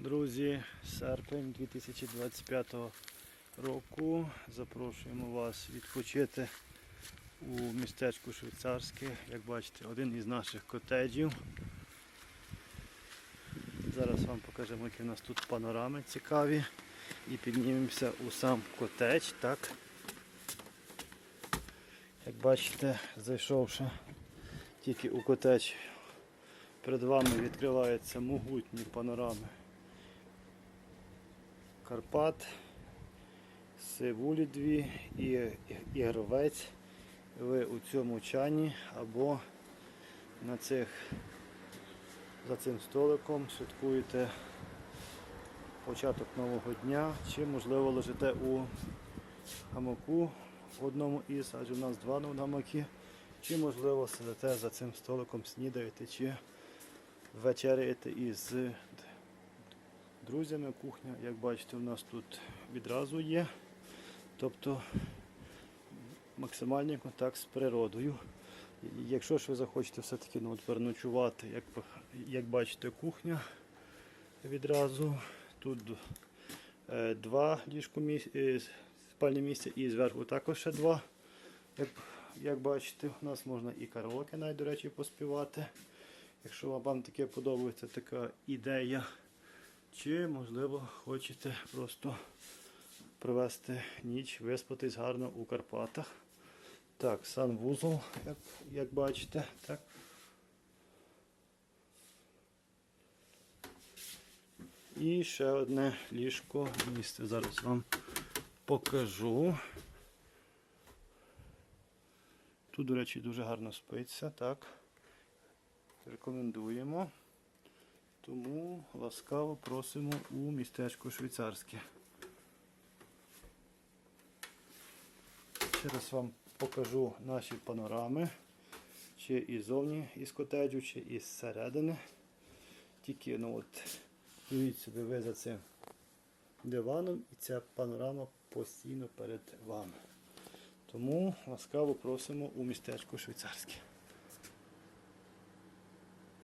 Друзі, серпень 2025 року. Запрошуємо вас відпочити у містечку Швейцарське. Як бачите, один із наших котеджів. Зараз вам покажемо, які в нас тут панорами цікаві. І піднімемося у сам котедж. Так. Як бачите, зайшовши тільки у котедж, перед вами відкриваються могутні панорами Карпат, Сивулі дві і, і, і Ви у цьому чані або на цих, за цим столиком святкуєте початок нового дня, чи можливо лежите у гамаку одному із, адже в нас два гамаки, чи можливо сидите за цим столиком, снідаєте, чи вечеряєте із друзями. Кухня, як бачите, у нас тут відразу є. Тобто максимальний контакт з природою. Якщо ж ви захочете все-таки ну, переночувати, як, як бачите, кухня відразу. Тут е, два ліжко е, спальні місця і зверху також ще два. Як, як бачите, у нас можна і караоке навіть, до речі, поспівати. Якщо вам таке подобається така ідея. Чи, можливо, хочете просто провести ніч, виспатись гарно у Карпатах. Так, санвузол, як, як бачите. Так. І ще одне ліжко місце. Зараз вам покажу. Тут, до речі, дуже гарно спиться, так. Рекомендуємо. Тому ласкаво просимо у містечко швейцарське. Ще раз вам покажу наші панорами. Чи іззовні із котеджу, чи із середини. Тільки ну от, уявіть собі ви за цим диваном і ця панорама постійно перед вами. Тому ласкаво просимо у містечко швейцарське.